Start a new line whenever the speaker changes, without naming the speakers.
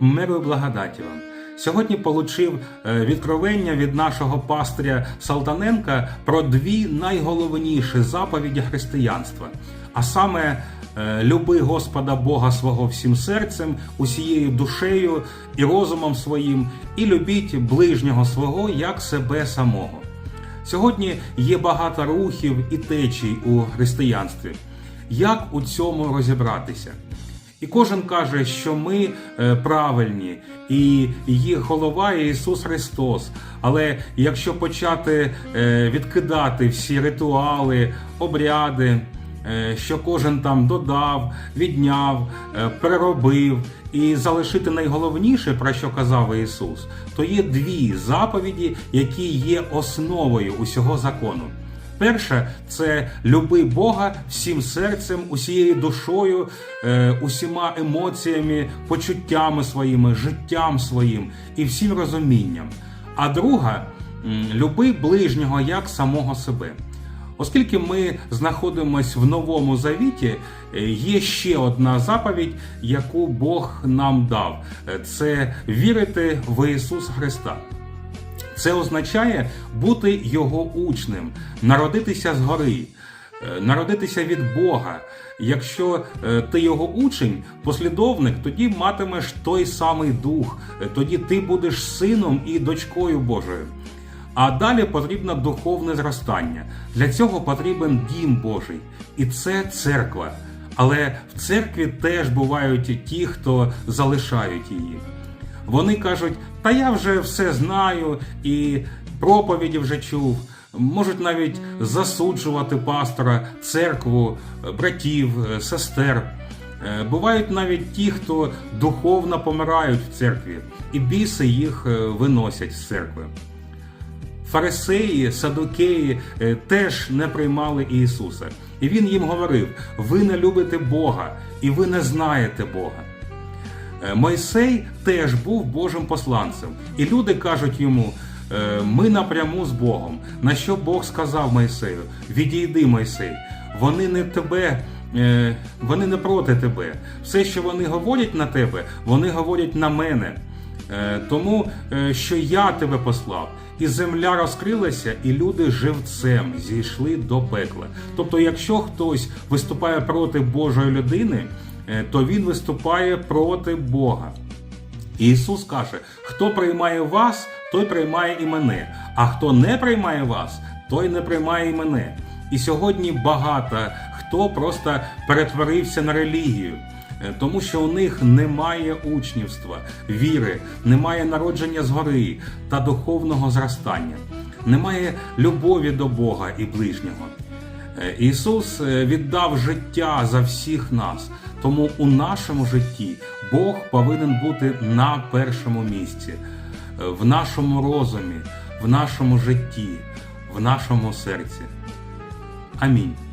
Миру і благодаті вам. Сьогодні получив е, відкровення від нашого пастиря Салтаненка про дві найголовніші заповіді християнства, а саме е, люби Господа Бога свого всім серцем, усією душею і розумом своїм, і любіть ближнього свого як себе самого. Сьогодні є багато рухів і течій у християнстві. Як у цьому розібратися? І кожен каже, що ми е, правильні, і їх голова є Ісус Христос. Але якщо почати е, відкидати всі ритуали, обряди, е, що кожен там додав, відняв, переробив, і залишити найголовніше, про що казав Ісус, то є дві заповіді, які є основою усього закону. Перше це люби Бога всім серцем, усією душою, е, усіма емоціями, почуттями своїми, життям своїм і всім розумінням. А друга люби ближнього як самого себе. Оскільки ми знаходимося в новому завіті, е, є ще одна заповідь, яку Бог нам дав: це вірити в Ісуса Христа. Це означає бути його учнем, народитися згори, е, народитися від Бога. Якщо е, ти його учень, послідовник, тоді матимеш той самий дух, е, тоді ти будеш сином і дочкою Божою. А далі потрібно духовне зростання. Для цього потрібен дім Божий, і це церква. Але в церкві теж бувають ті, хто залишають її. Вони кажуть, та я вже все знаю і проповіді вже чув. Можуть навіть засуджувати пастора, церкву, братів, сестер. Е, Бувають навіть ті, хто духовно помирають в церкві, і біси їх е, виносять з церкви. Фарисеї, садукеї е, теж не приймали Ісуса. І Він їм говорив: ви не любите Бога, і ви не знаєте Бога. Е, Мойсей теж був Божим посланцем, і люди кажуть йому: е, ми напряму з Богом. На що Бог сказав Мойсею: Відійди, Мойсей, вони не тебе. е, Вони не проти тебе. Все, що вони говорять на тебе, вони говорять на мене. Е, Тому е, що я тебе послав, і земля розкрилася, і люди живцем зійшли до пекла. Тобто, якщо хтось виступає проти Божої людини, е, то він виступає проти Бога. Ісус каже: хто приймає вас, той приймає і мене, а хто не приймає вас, той не приймає і мене. І сьогодні багато хто просто перетворився на релігію. Е, Тому що у них немає учнівства, віри, немає народження згори та духовного зростання, немає любові до Бога і ближнього. Е, Ісус е, віддав життя за всіх нас, тому у нашому житті Бог повинен бути на першому місці, в нашому розумі, в нашому житті, в нашому серці. Амінь.